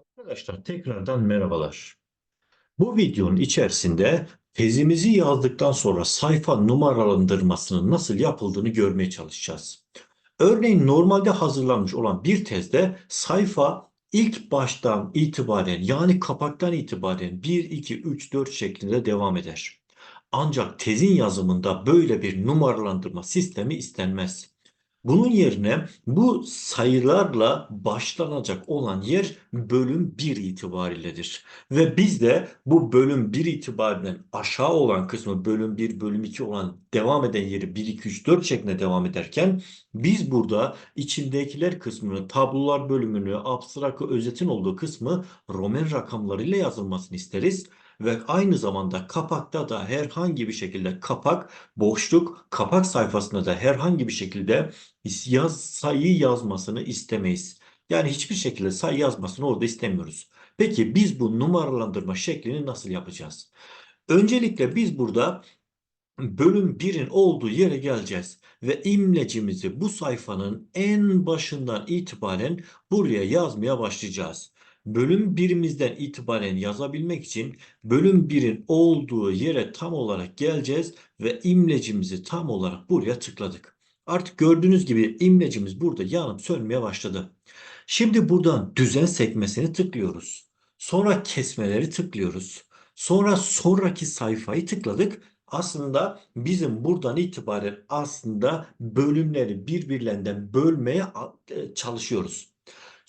Arkadaşlar tekrardan merhabalar. Bu videonun içerisinde tezimizi yazdıktan sonra sayfa numaralandırmasının nasıl yapıldığını görmeye çalışacağız. Örneğin normalde hazırlanmış olan bir tezde sayfa ilk baştan itibaren yani kapaktan itibaren 1, 2, 3, 4 şeklinde devam eder. Ancak tezin yazımında böyle bir numaralandırma sistemi istenmez. Bunun yerine bu sayılarla başlanacak olan yer bölüm 1 itibariyledir. Ve biz de bu bölüm 1 itibariyle aşağı olan kısmı bölüm 1, bölüm 2 olan devam eden yeri 1, 2, 3, 4 şeklinde devam ederken biz burada içindekiler kısmını, tablolar bölümünü, abstrakı özetin olduğu kısmı Roman rakamlarıyla yazılmasını isteriz. Ve aynı zamanda kapakta da herhangi bir şekilde kapak, boşluk, kapak sayfasında da herhangi bir şekilde yaz, sayı yazmasını istemeyiz. Yani hiçbir şekilde sayı yazmasını orada istemiyoruz. Peki biz bu numaralandırma şeklini nasıl yapacağız? Öncelikle biz burada bölüm 1'in olduğu yere geleceğiz ve imlecimizi bu sayfanın en başından itibaren buraya yazmaya başlayacağız. Bölüm 1'imizden itibaren yazabilmek için bölüm 1'in olduğu yere tam olarak geleceğiz ve imlecimizi tam olarak buraya tıkladık. Artık gördüğünüz gibi imlecimiz burada yanıp sönmeye başladı. Şimdi buradan düzen sekmesini tıklıyoruz. Sonra kesmeleri tıklıyoruz. Sonra sonraki sayfayı tıkladık. Aslında bizim buradan itibaren aslında bölümleri birbirlerinden bölmeye e, çalışıyoruz.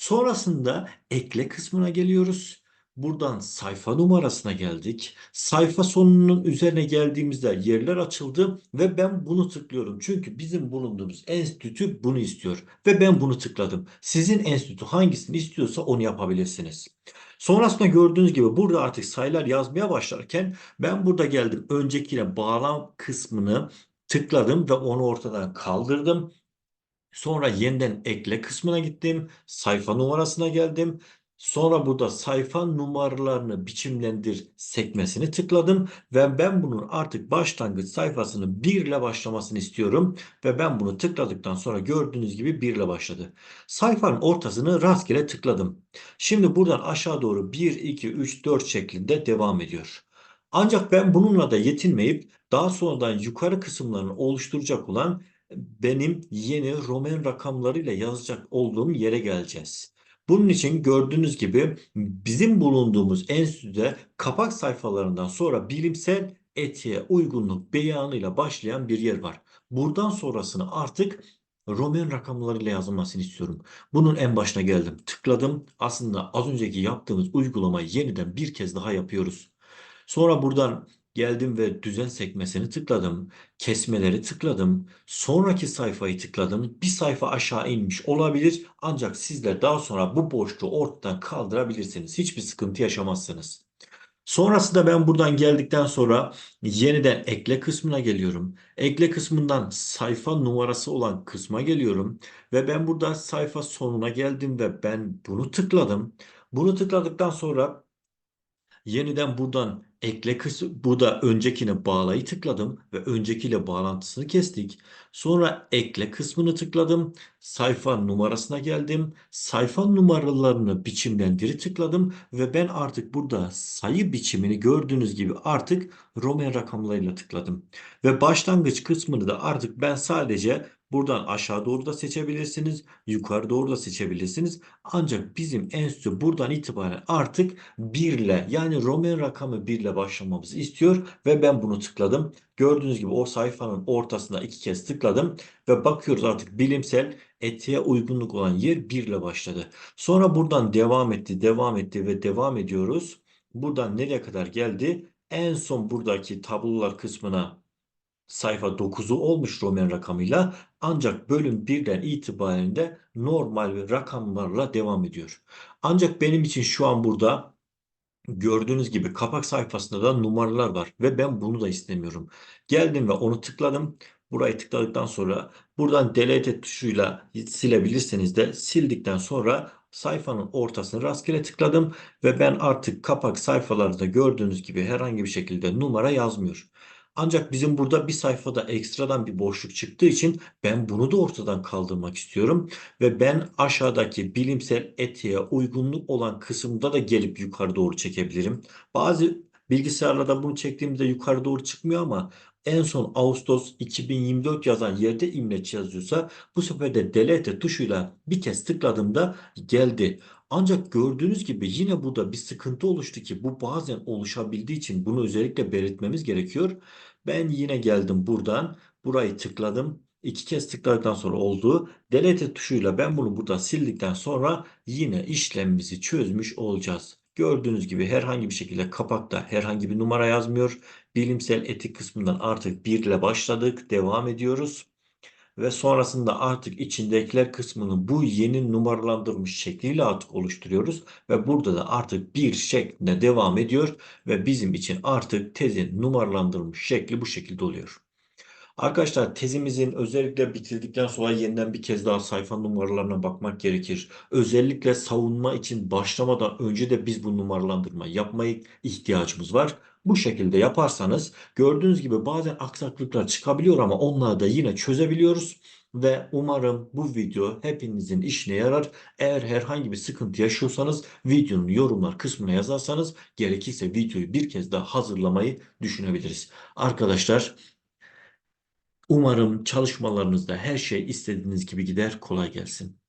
Sonrasında ekle kısmına geliyoruz. Buradan sayfa numarasına geldik. Sayfa sonunun üzerine geldiğimizde yerler açıldı ve ben bunu tıklıyorum. Çünkü bizim bulunduğumuz enstitü bunu istiyor ve ben bunu tıkladım. Sizin enstitü hangisini istiyorsa onu yapabilirsiniz. Sonrasında gördüğünüz gibi burada artık sayılar yazmaya başlarken ben burada geldim. Öncekiyle bağlam kısmını tıkladım ve onu ortadan kaldırdım. Sonra yeniden ekle kısmına gittim. Sayfa numarasına geldim. Sonra burada sayfa numaralarını biçimlendir sekmesini tıkladım ve ben bunun artık başlangıç sayfasını 1 ile başlamasını istiyorum ve ben bunu tıkladıktan sonra gördüğünüz gibi 1 ile başladı. Sayfanın ortasını rastgele tıkladım. Şimdi buradan aşağı doğru 1, 2, 3, 4 şeklinde devam ediyor. Ancak ben bununla da yetinmeyip daha sonradan yukarı kısımlarını oluşturacak olan benim yeni Roman rakamlarıyla yazacak olduğum yere geleceğiz. Bunun için gördüğünüz gibi bizim bulunduğumuz enstitüde kapak sayfalarından sonra bilimsel etiğe uygunluk beyanıyla başlayan bir yer var. Buradan sonrasını artık Roman rakamlarıyla yazılmasını istiyorum. Bunun en başına geldim. Tıkladım. Aslında az önceki yaptığımız uygulamayı yeniden bir kez daha yapıyoruz. Sonra buradan Geldim ve düzen sekmesini tıkladım. Kesmeleri tıkladım. Sonraki sayfayı tıkladım. Bir sayfa aşağı inmiş olabilir. Ancak sizler daha sonra bu boşluğu ortadan kaldırabilirsiniz. Hiçbir sıkıntı yaşamazsınız. Sonrasında ben buradan geldikten sonra yeniden ekle kısmına geliyorum. Ekle kısmından sayfa numarası olan kısma geliyorum. Ve ben burada sayfa sonuna geldim ve ben bunu tıkladım. Bunu tıkladıktan sonra Yeniden buradan ekle kısmı, bu da öncekine bağlayı tıkladım ve öncekiyle bağlantısını kestik. Sonra ekle kısmını tıkladım. Sayfa numarasına geldim. Sayfa numaralarını biçimlendiri tıkladım ve ben artık burada sayı biçimini gördüğünüz gibi artık Roman rakamlarıyla tıkladım. Ve başlangıç kısmını da artık ben sadece Buradan aşağı doğru da seçebilirsiniz. Yukarı doğru da seçebilirsiniz. Ancak bizim enstitü buradan itibaren artık 1 ile yani Roman rakamı 1 ile başlamamızı istiyor. Ve ben bunu tıkladım. Gördüğünüz gibi o sayfanın ortasına iki kez tıkladım. Ve bakıyoruz artık bilimsel etiğe uygunluk olan yer 1 ile başladı. Sonra buradan devam etti, devam etti ve devam ediyoruz. Buradan nereye kadar geldi? En son buradaki tablolar kısmına sayfa 9'u olmuş Roman rakamıyla ancak bölüm 1'den itibaren de normal rakamlarla devam ediyor. Ancak benim için şu an burada gördüğünüz gibi kapak sayfasında da numaralar var ve ben bunu da istemiyorum. Geldim ve onu tıkladım. Burayı tıkladıktan sonra buradan delete tuşuyla silebilirseniz de sildikten sonra sayfanın ortasını rastgele tıkladım ve ben artık kapak sayfalarında gördüğünüz gibi herhangi bir şekilde numara yazmıyor. Ancak bizim burada bir sayfada ekstradan bir boşluk çıktığı için ben bunu da ortadan kaldırmak istiyorum. Ve ben aşağıdaki bilimsel etiğe uygunluk olan kısımda da gelip yukarı doğru çekebilirim. Bazı bilgisayarlarda bunu çektiğimde yukarı doğru çıkmıyor ama en son Ağustos 2024 yazan yerde imleç yazıyorsa bu sefer de delete tuşuyla bir kez tıkladığımda geldi. Ancak gördüğünüz gibi yine burada bir sıkıntı oluştu ki bu bazen oluşabildiği için bunu özellikle belirtmemiz gerekiyor. Ben yine geldim buradan burayı tıkladım. İki kez tıkladıktan sonra oldu. Delete tuşuyla ben bunu burada sildikten sonra yine işlemimizi çözmüş olacağız. Gördüğünüz gibi herhangi bir şekilde kapakta herhangi bir numara yazmıyor. Bilimsel etik kısmından artık 1 ile başladık. Devam ediyoruz. Ve sonrasında artık içindekiler kısmını bu yeni numaralandırılmış şekliyle artık oluşturuyoruz. Ve burada da artık bir şeklinde devam ediyor. Ve bizim için artık tezin numaralandırılmış şekli bu şekilde oluyor. Arkadaşlar tezimizin özellikle bitirdikten sonra yeniden bir kez daha sayfa numaralarına bakmak gerekir. Özellikle savunma için başlamadan önce de biz bu numaralandırma yapmaya ihtiyacımız var. Bu şekilde yaparsanız gördüğünüz gibi bazen aksaklıklar çıkabiliyor ama onları da yine çözebiliyoruz. Ve umarım bu video hepinizin işine yarar. Eğer herhangi bir sıkıntı yaşıyorsanız videonun yorumlar kısmına yazarsanız gerekirse videoyu bir kez daha hazırlamayı düşünebiliriz. Arkadaşlar Umarım çalışmalarınızda her şey istediğiniz gibi gider. Kolay gelsin.